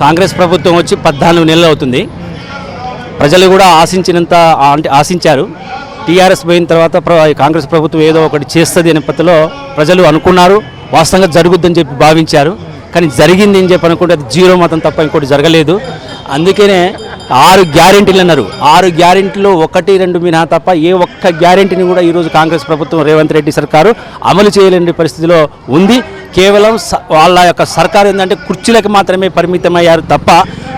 కాంగ్రెస్ ప్రభుత్వం వచ్చి పద్నాలుగు నెలలు అవుతుంది. ప్రజలు కూడా ఆశించినంత అంటే ఆశించారు. టీఆర్ఎస్ పోయిన తర్వాత ప్ర- కాంగ్రెస్ ప్రభుత్వం ఏదో ఒకటి చేస్తుంది అనే పద్ధతిలో ప్రజలు అనుకున్నారు. వాస్తవంగా జరుగుద్దని చెప్పి భావించారు. కానీ జరిగింది అని చెప్పి అనుకుంటే అది జీరో మతం తప్ప ఇంకోటి జరగలేదు. అందుకనే ఆరు గ్యారెంటీలు అన్నారు. ఆరు గ్యారెంటీలు ఒకటి రెండు మినహా తప్ప ఏ ఒక్క గ్యారెంటీని కూడా ఈరోజు కాంగ్రెస్ ప్రభుత్వం రేవంత్ రెడ్డి సర్కారు అమలు చేయలేని పరిస్థితిలో ఉంది. కేవలం స- వాళ్ళ యొక్క సర్కారు ఏంటంటే కుర్చీలకు మాత్రమే పరిమితమయ్యారు తప్ప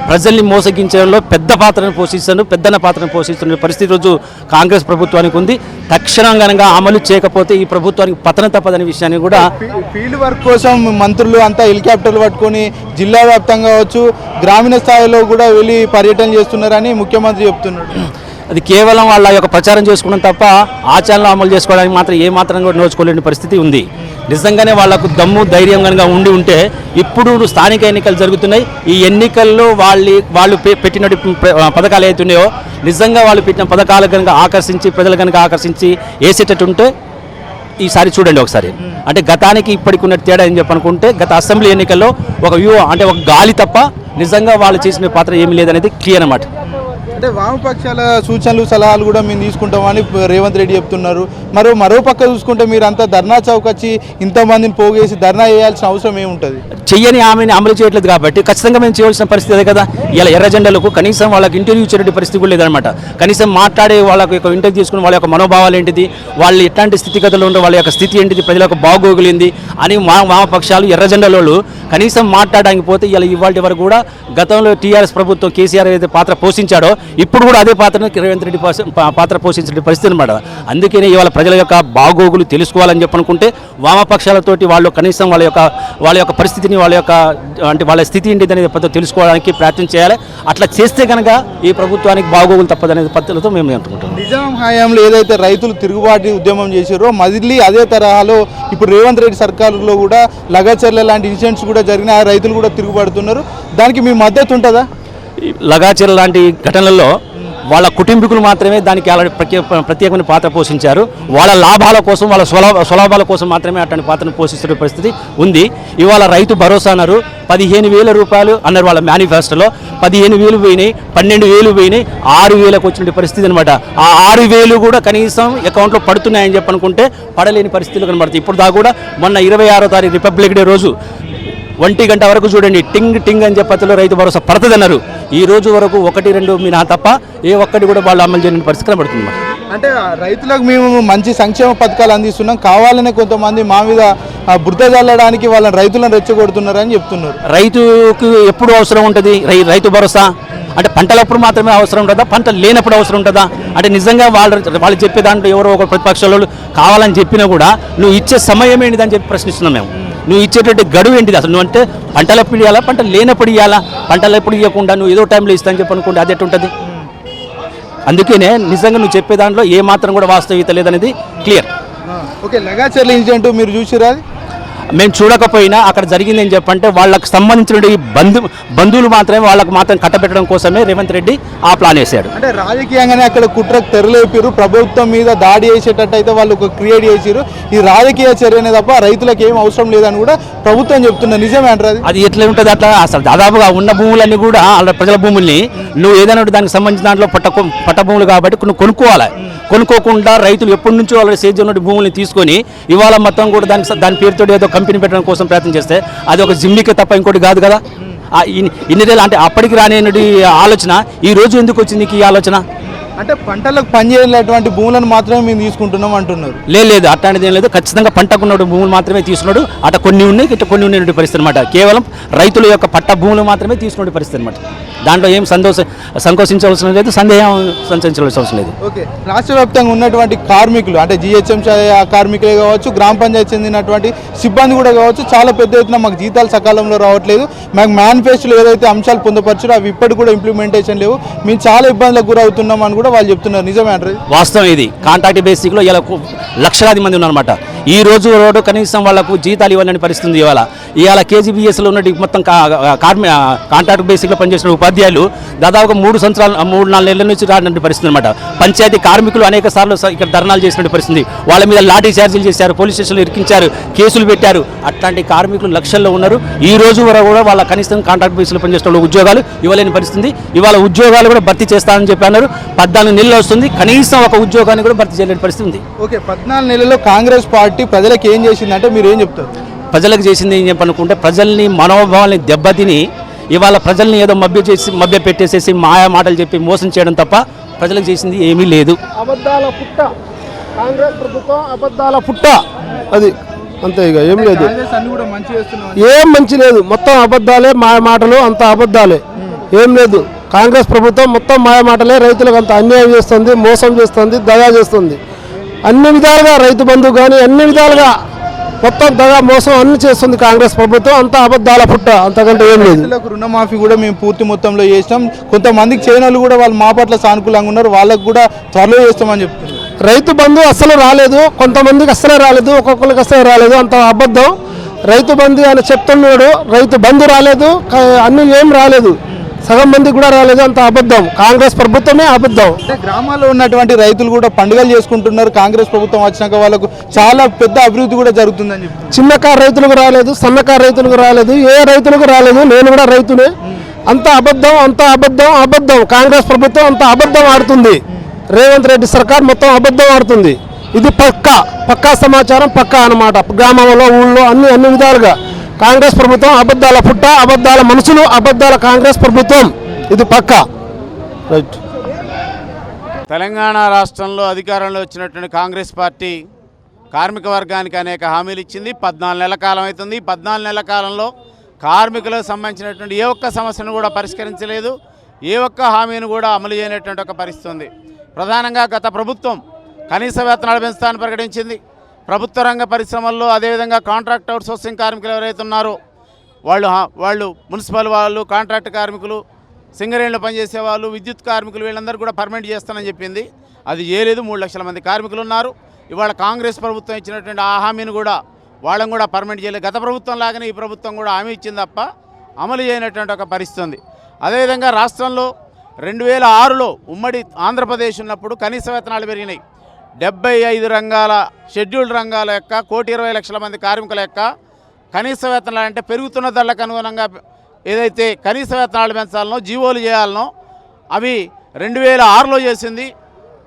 ప్రజల్ని మోసగించడంలో పెద్ద పాత్రను పోషిస్తున్నారు పెద్దన పాత్రను పోషిస్తున్న పరిస్థితి రోజు కాంగ్రెస్ ప్రభుత్వానికి ఉంది. తక్షణం కనుక అమలు చేయకపోతే ఈ ప్రభుత్వానికి పతనం తప్పదనే విషయాన్ని కూడా ఫీల్డ్ వర్క్ కోసం మంత్రులు అంతా హెలికాప్టర్లు పట్టుకొని జిల్లా వ్యాప్తంగా కావచ్చు గ్రామీణ స్థాయిలో కూడా వెళ్ళి పర్యటన చేస్తున్నారని ముఖ్యమంత్రి చెప్తున్నాడు అది కేవలం వాళ్ళ యొక్క ప్రచారం చేసుకోవడం తప్ప ఆచరణలో అమలు చేసుకోవడానికి మాత్రం ఏ మాత్రం కూడా నోచుకోలేని పరిస్థితి ఉంది. నిజంగానే వాళ్ళకు దమ్ము ధైర్యం కనుక ఉండి ఉంటే ఇప్పుడు స్థానిక ఎన్నికలు జరుగుతున్నాయి. ఈ ఎన్నికల్లో వాళ్ళు వాళ్ళు పె- పెట్టినటువంటి ప్ర- పథకాలు ఏవైతున్నాయో నిజంగా వాళ్ళు పెట్టిన పథకాలు కనుక ఆకర్షించి ప్రజలు కనుక ఆకర్షించి వేసేటట్టు ఉంటే ఈసారి చూడండి ఒకసారి. అంటే గతానికి ఇప్పటికి ఉన్న తేడా ఏం చెప్పనుకుంటే గత అసెంబ్లీ ఎన్నికల్లో ఒక వ్యూ అంటే ఒక గాలి తప్ప నిజంగా వాళ్ళు చేసిన పాత్ర ఏమీ లేదనేది క్లియర్ అన్నమాట. అంటే వామపక్షాల సూచనలు సలహాలు కూడా మేము తీసుకుంటామని రేవంత్ రెడ్డి చెప్తున్నారు. మరో మరో పక్క చూసుకుంటే మీరు అంతా ధర్నా చౌక్ వచ్చి ఇంతమందిని పోగేసి ధర్నా చేయాల్సిన అవసరం ఏముంటుంది? చెయ్యని ఆమెను అమలు చేయట్లేదు కాబట్టి ఖచ్చితంగా మేము చేయవలసిన పరిస్థితి అదే కదా. ఇలా ఎర్ర జెండాలకు కనీసం వాళ్ళకి ఇంటర్వ్యూ ఇచ్చేటువంటి పరిస్థితి కూడా లేదనమాట కనీసం మాట్లాడే వాళ్ళకి యొక్క ఇంటర్వ్యూ తీసుకుని వాళ్ళ యొక్క మనోభావాలు ఏంటిది? వాళ్ళు ఎట్లాంటి స్థితిగతులు ఉండవు వాళ్ళ యొక్క స్థితి ఏంటిది? ప్రజల యొక్క బాగోగులింది? అని మా వామపక్షాలు ఎర్ర జెండాలోళ్ళు కనీసం మాట్లాడడానికి పోతే ఇలా ఇవాళ వరకు కూడా గతంలో టీఆర్ఎస్ ప్రభుత్వం కేసీఆర్ ఏదైతే పాత్ర పోషించాడో ఇప్పుడు కూడా అదే పాత్రను రేవంత్ రెడ్డి పోష- పాత్ర పోషించిన పరిస్థితి అనమాట అందుకనే ఇవాళ ప్రజల యొక్క బాగోగులు తెలుసుకోవాలని చెప్పనుకుంటే వామపక్షాలతోటి వాళ్ళు కనీసం వాళ్ళ యొక్క వాళ్ళ యొక్క పరిస్థితిని వాళ్ళ యొక్క అంటే వాళ్ళ స్థితి ఏంటిది అనేది పద్ధతి తెలుసుకోవడానికి ప్రయత్నం చేయాలి. అట్లా చేస్తే కనుక ఈ ప్రభుత్వానికి బాగోగులు తప్పదనే పద్ధతితో మేము అనుకుంటున్నాం. నిజాం హయాంలో ఏదైతే రైతులు తిరుగుబాటు ఉద్యమం చేశారో మళ్ళీ అదే తరహాలో ఇప్పుడు రేవంత్ రెడ్డి సర్కారులో కూడా లగచర్ల లాంటి ఇన్సిడెంట్స్ కూడా జరిగిన ఆ రైతులు కూడా తిరుగుబడుతున్నారు. దానికి మీ మద్దతు ఉంటుందా? లగాచీర లాంటి ఘటనల్లో వాళ్ళ కుటుంబీకులు మాత్రమే దానికి అలా ప్రత్యేక ప్రత్యేకమైన పాత్ర పోషించారు. వాళ్ళ లాభాల కోసం వాళ్ళ స్వలాభాల కోసం మాత్రమే అటువంటి పాత్రను పోషిస్తున్న పరిస్థితి ఉంది. ఇవాళ రైతు భరోసా అన్నారు. పదిహేను వేల రూపాయలు అన్నారు వాళ్ళ మేనిఫెస్టోలో. పదిహేను వేలు పోయినాయి పన్నెండు వేలు పోయినాయి ఆరు వేలకు వచ్చిన పరిస్థితి అనమాట ఆ ఆరు వేలు కూడా కనీసం అకౌంట్లో పడుతున్నాయని చెప్పనుకుంటే పడలేని పరిస్థితులు కనబడతాయి. ఇప్పుడు దాకా కూడా మొన్న ఇరవై ఆరో తారీఖు రిపబ్లిక్ డే రోజు ఒంటి గంట వరకు చూడండి టింగ్ టింగ్ అని చెప్పతిలో రైతు భరోసా పడుతుందన్నారు. ఈ రోజు వరకు ఒకటి రెండు మినహా తప్ప ఏ ఒక్కటి కూడా వాళ్ళు అమలు చేయని పరిస్థితి కనబడుతుంది మరి. అంటే రైతులకు మేము మంచి సంక్షేమ పథకాలు అందిస్తున్నాం. కావాలనే కొంతమంది మా మీద బురద చల్లడానికి వాళ్ళని రైతులను రెచ్చగొడుతున్నారని చెప్తున్నారు. రైతుకు ఎప్పుడు అవసరం ఉంటుంది? రైతు భరోసా? అంటే పంటలప్పుడు మాత్రమే అవసరం ఉంటుందా? పంట లేనప్పుడు అవసరం ఉంటుందా? అంటే నిజంగా వాళ్ళు వాళ్ళు చెప్పే దాంట్లో ఎవరో ఒక ప్రతిపక్షాలు కావాలని చెప్పినా కూడా నువ్వు ఇచ్చే సమయం ఏంటిదని చెప్పి ప్రశ్నిస్తున్నాం మేము. నువ్వు ఇచ్చేటువంటి గడువు ఏంటిది? అసలు నువ్వు అంటే పంటలప్పుడు ఇవ్వాలా పంట లేనప్పుడు ఇవ్వాలా పంటలు ఎప్పుడు ఇవ్వకుండా నువ్వు ఏదో టైంలో ఇస్తాను చెప్పి అనుకుంటే అది ఎట్టుంటుంది? అందుకనే నిజంగా నువ్వు చెప్పే దాంట్లో ఏ మాత్రం కూడా వాస్తవికత లేదనేది క్లియర్. ఓకే లగాచర్ల ఇన్సిడెంట్ మీరు చూసిరా మేము చూడకపోయినా అక్కడ జరిగింది అని చెప్పంటే వాళ్ళకి సంబంధించిన ఈ బంధు బంధువులు మాత్రమే వాళ్ళకి మాత్రం కట్టబెట్టడం కోసమే రేవంత్ రెడ్డి ఆ ప్లాన్ వేశాడు. అంటే రాజకీయంగానే అక్కడ కుట్రకు తెరలేపారు. ప్రభుత్వం మీద దాడి చేసేటట్టు అయితే వాళ్ళు ఒక క్రియేట్ చేసారు ఈ రాజకీయ చర్యనే తప్ప రైతులకు ఏం అవసరం లేదని కూడా ప్రభుత్వం చెప్తున్నారు నిజమే అంటారు అది? ఎట్లా ఉంటుంది అట్లా? అసలు దాదాపుగా ఉన్న భూములన్నీ కూడా వాళ్ళ ప్రజల భూముల్ని నువ్వు ఏదైనా దానికి సంబంధించిన దాంట్లో పట్ట పట్ట భూములు కాబట్టి నువ్వు కొనుక్కోవాలి. కొనుక్కోకుండా రైతులు ఎప్పటి నుంచో వాళ్ళ ఉన్న భూముల్ని తీసుకొని ఇవాళ మొత్తం కూడా దానికి స- దాని పేరుతో ఏదో కంపెనీ పెట్టడం కోసం ప్రయత్నం చేస్తే అది ఒక జిమ్మికి తప్ప ఇంకోటి కాదు కదా? ఇన్ని ఇన్ని రోజులు అంటే అప్పటికి రాని ఆలోచన ఈ రోజు ఎందుకు వచ్చింది నీకు ఈ ఆలోచన? అంటే పంటలకు పనిచేయలేటువంటి భూములను మాత్రమే మేము తీసుకుంటున్నాం అంటున్నారు. లేదు లేదు అట్లాంటిది ఏం లేదు. ఖచ్చితంగా పంటకున్న భూములు మాత్రమే తీసుకున్నాడు. అట కొన్ని ఉన్నాయి ఇట్లా కొన్ని ఉన్నటువంటి పరిస్థితి అనమాట కేవలం రైతుల యొక్క పట్ట భూములు మాత్రమే తీసుకునే పరిస్థితి అనమాట దాంట్లో ఏం సంతోష సంకోచించవలసిన లేదు సందేహం సంచరించవలసిన అవసరం లేదు. ఓకే. రాష్ట్ర వ్యాప్తంగా ఉన్నటువంటి కార్మికులు అంటే జిహెచ్ఎం కార్మికులే కావచ్చు గ్రామ పంచాయతీ చెందినటువంటి సిబ్బంది కూడా కావచ్చు చాలా పెద్ద ఎత్తున మాకు జీతాలు సకాలంలో రావట్లేదు. మాకు మేనిఫెస్టోలో ఏదైతే అంశాలు పొందుపరిచారో అవి ఇప్పటికి కూడా ఇంప్లిమెంటేషన్ లేవు. మేము చాలా ఇబ్బందులకు గురవుతున్నాం అని కూడా వాళ్ళు చెప్తున్నారు. నిజమే అంటారు? వాస్తవం ఇది. కాంట్రాక్ట్ బేసిక్లో ఇలా లక్షలాది మంది ఉన్నారన్నమాట. ఈ రోజు రోడ్డు కనీసం వాళ్ళకు జీతాలు ఇవ్వాలని పరిస్థితి ఇవాళ. ఇవాళ కేజీబీఎస్లో ఉన్న మొత్తం కా- కార్మి కాంట్రాక్ట్ బేసిక్లో పనిచేసిన ఉపాధ్యాయులు దాదాపుగా మూడు సంవత్సరాలు మూడు నాలుగు నెలల నుంచి రానటువంటి పరిస్థితి అనమాట పంచాయతీ కార్మికులు అనేక సార్లు స- ఇక్కడ ధర్నాలు చేసినటువంటి పరిస్థితి. వాళ్ళ మీద లాఠీ చార్జీలు చేశారు పోలీస్ స్టేషన్లు ఇరికించారు కేసులు పెట్టారు. అట్లాంటి కార్మికులు లక్షల్లో ఉన్నారు. ఈ రోజు వరకు కూడా వాళ్ళ కనీసం కాంట్రాక్ట్ బేసిక్లో పనిచేసిన వాళ్ళు ఉద్యోగాలు ఇవ్వలేని పరిస్థితి. ఇవాళ ఉద్యోగాలు కూడా భర్తీ చేస్తానని చెప్పి అన్నారు. పద్నాలుగు నెలలు వస్తుంది. కనీసం ఒక ఉద్యోగాన్ని కూడా భర్తీ చేయలేని పరిస్థితి ఉంది. ఓకే పద్నాలుగు నెలల్లో కాంగ్రెస్ పార్టీ ప్రజలకు ఏం చేసిందంటే మీరు ఏం చెప్తారు? ప్రజలకు చేసింది ఏం చెప్పనుకుంటే ప్రజల్ని మనోభావాల్ని దెబ్బతిని ఇవాళ ప్రజల్ని ఏదో మభ్య చేసి మభ్య పెట్టేసేసి మాయా మాటలు చెప్పి మోసం చేయడం తప్ప ప్రజలకు చేసింది ఏమీ లేదు. అబద్ధాల పుట్ట. కాంగ్రెస్ ప్రభుత్వం అబద్ధాల పుట్ట. అది అంతే ఇక ఏం లేదు. ఏం మంచి లేదు. మొత్తం అబద్ధాలే మాయ మాటలు అంత అబద్ధాలే. ఏం లేదు. కాంగ్రెస్ ప్రభుత్వం మొత్తం మాయ మాటలే రైతులకు అంత అన్యాయం చేస్తుంది మోసం చేస్తుంది దగా చేస్తుంది. అన్ని విధాలుగా రైతు బంధు కానీ అన్ని విధాలుగా మొత్తం దగా మోసం అన్ని చేస్తుంది కాంగ్రెస్ ప్రభుత్వం. అంత అబద్ధాల పుట్ట అంతకంటే ఏం లేదు. రుణమాఫీ కూడా మేము పూర్తి మొత్తంలో చేసినాం. కొంతమందికి చేయని కూడా వాళ్ళు మా పట్ల సానుకూలంగా ఉన్నారు. వాళ్ళకు కూడా త్వరలో చేస్తామని చెప్తున్నారు. రైతు బంధు అస్సలు రాలేదు. కొంతమందికి అస్సలే రాలేదు. ఒక్కొక్కరికి అస్సలే రాలేదు. అంత అబద్ధం. రైతు బంధు అని చెప్తున్నాడు. రైతు బంధు రాలేదు. అన్ని ఏం రాలేదు. సగం మందికి కూడా రాలేదు అంత అబద్ధం. కాంగ్రెస్ ప్రభుత్వమే అబద్ధం. అంటే గ్రామాల్లో ఉన్నటువంటి రైతులు కూడా పండుగలు చేసుకుంటున్నారు. కాంగ్రెస్ ప్రభుత్వం వచ్చినాక వాళ్ళకు చాలా పెద్ద అభివృద్ధి కూడా జరుగుతుందని చెప్తున్నారు చిన్నకారు రైతులకు రాలేదు సన్నకారు రైతులకు రాలేదు ఏ రైతులకు రాలేదు నేను కూడా రైతునే. అంత అబద్ధం అంత అబద్ధం అబద్ధం. కాంగ్రెస్ ప్రభుత్వం అంత అబద్ధం ఆడుతుంది. రేవంత్ రెడ్డి సర్కార్ మొత్తం అబద్ధం ఆడుతుంది. ఇది పక్కా పక్కా సమాచారం పక్కా అన్నమాట. గ్రామంలో ఊళ్ళో అన్ని అన్ని విధాలుగా. కాంగ్రెస్ ప్రభుత్వం అబద్ధాల పుట్ట అబద్ధాల మనుషులు అబద్ధాల కాంగ్రెస్ ప్రభుత్వం. ఇది పక్క. రైట్. తెలంగాణ రాష్ట్రంలో అధికారంలో వచ్చినటువంటి కాంగ్రెస్ పార్టీ కార్మిక వర్గానికి అనేక హామీలు ఇచ్చింది. పద్నాలుగు నెలల కాలం అవుతుంది. పద్నాలుగు నెలల కాలంలో కార్మికులకు సంబంధించినటువంటి ఏ ఒక్క సమస్యను కూడా పరిష్కరించలేదు. ఏ ఒక్క హామీని కూడా అమలు చేయనటువంటి ఒక పరిస్థితి ఉంది. ప్రధానంగా గత ప్రభుత్వం కనీస వేతనాలు పెంచుతానని ప్రకటించింది. ప్రభుత్వ రంగ పరిశ్రమల్లో అదేవిధంగా కాంట్రాక్ట్ అవుట్సోర్సింగ్ కార్మికులు ఎవరైతే ఉన్నారో వాళ్ళు వాళ్ళు మున్సిపల్ వాళ్ళు కాంట్రాక్ట్ కార్మికులు సింగరేణిలో పనిచేసే వాళ్ళు విద్యుత్ కార్మికులు వీళ్ళందరూ కూడా పర్మనెంట్ చేస్తానని చెప్పింది. అది చేయలేదు మూడు లక్షల మంది కార్మికులు ఉన్నారు. ఇవాళ కాంగ్రెస్ ప్రభుత్వం ఇచ్చినటువంటి ఆ హామీని కూడా వాళ్ళని కూడా పర్మనెంట్ చేయలేదు. గత ప్రభుత్వం లాగానే ఈ ప్రభుత్వం కూడా హామీ ఇచ్చింది తప్ప అమలు చేయనటువంటి ఒక పరిస్థితి ఉంది. అదేవిధంగా రాష్ట్రంలో రెండు వేల ఆరులో ఉమ్మడి ఆంధ్రప్రదేశ్ ఉన్నప్పుడు కనీస వేతనాలు పెరిగినాయి. డెబ్బై ఐదు రంగాల షెడ్యూల్డ్ రంగాల యొక్క కోటి ఇరవై లక్షల మంది కార్మికుల యొక్క కనీస వేతనాలు అంటే పెరుగుతున్న ధరలకు అనుగుణంగా ఏదైతే కనీస వేతనాలు పెంచాలనో జీవోలు చేయాలనో అవి రెండు వేల ఆరులో చేసింది.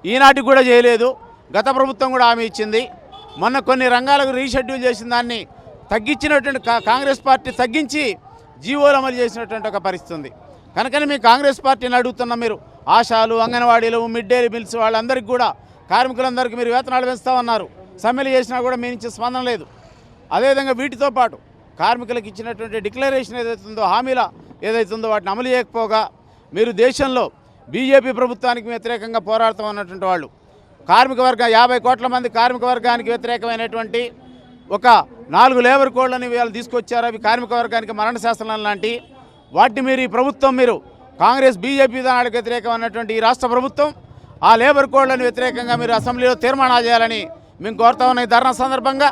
ఈనాటికి కూడా చేయలేదు. గత ప్రభుత్వం కూడా హామీ ఇచ్చింది. మొన్న కొన్ని రంగాలకు రీషెడ్యూల్ చేసిన దాన్ని తగ్గించినటువంటి కా- కాంగ్రెస్ పార్టీ తగ్గించి జీవోలు అమలు చేసినటువంటి ఒక పరిస్థితి ఉంది. కనుకనే మీ కాంగ్రెస్ పార్టీని అడుగుతున్న మీరు ఆశాలు అంగన్వాడీలు మిడ్ డే మిల్స్ వాళ్ళందరికీ కూడా కార్మికులందరికీ మీరు వేతనాలు పెంచుతామన్నారు సమ్మెలు చేసినా కూడా మీ నుంచి స్పందన లేదు. అదేవిధంగా వీటితో పాటు కార్మికులకు ఇచ్చినటువంటి డిక్లరేషన్ ఏదైతుందో హామీల ఏదైతుందో వాటిని అమలు చేయకపోగా మీరు దేశంలో బీజేపీ ప్రభుత్వానికి వ్యతిరేకంగా పోరాడుతామన్నటువంటి వాళ్ళు కార్మిక వర్గ యాభై కోట్ల మంది కార్మిక వర్గానికి వ్యతిరేకమైనటువంటి ఒక నాలుగు లేబర్ కోడ్లని వీళ్ళు తీసుకొచ్చారు. అవి కార్మిక వర్గానికి మరణ శాసనం లాంటి వాటిని మీరు ఈ ప్రభుత్వం మీరు కాంగ్రెస్ బీజేపీ విధానాలకు వ్యతిరేకమైనటువంటి ఈ రాష్ట్ర ప్రభుత్వం ఆ లేబర్ కోడ్లను వ్యతిరేకంగా మీరు అసెంబ్లీలో తీర్మానాలు చేయాలని మేము కోరుతా ఉన్న. ఈ ధర్నా సందర్భంగా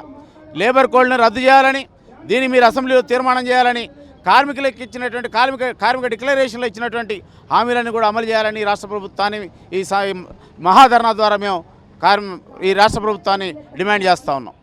లేబర్ కోడ్లను రద్దు చేయాలని దీన్ని మీరు అసెంబ్లీలో తీర్మానం చేయాలని కార్మికులకు ఇచ్చినటువంటి కార్మిక కార్మిక డిక్లరేషన్లో ఇచ్చినటువంటి హామీలను కూడా అమలు చేయాలని ఈ రాష్ట్ర ప్రభుత్వాన్ని ఈ ఈ మహాధర్నా ద్వారా మేము కార్మి ఈ రాష్ట్ర ప్రభుత్వాన్ని డిమాండ్ చేస్తూ ఉన్నాం.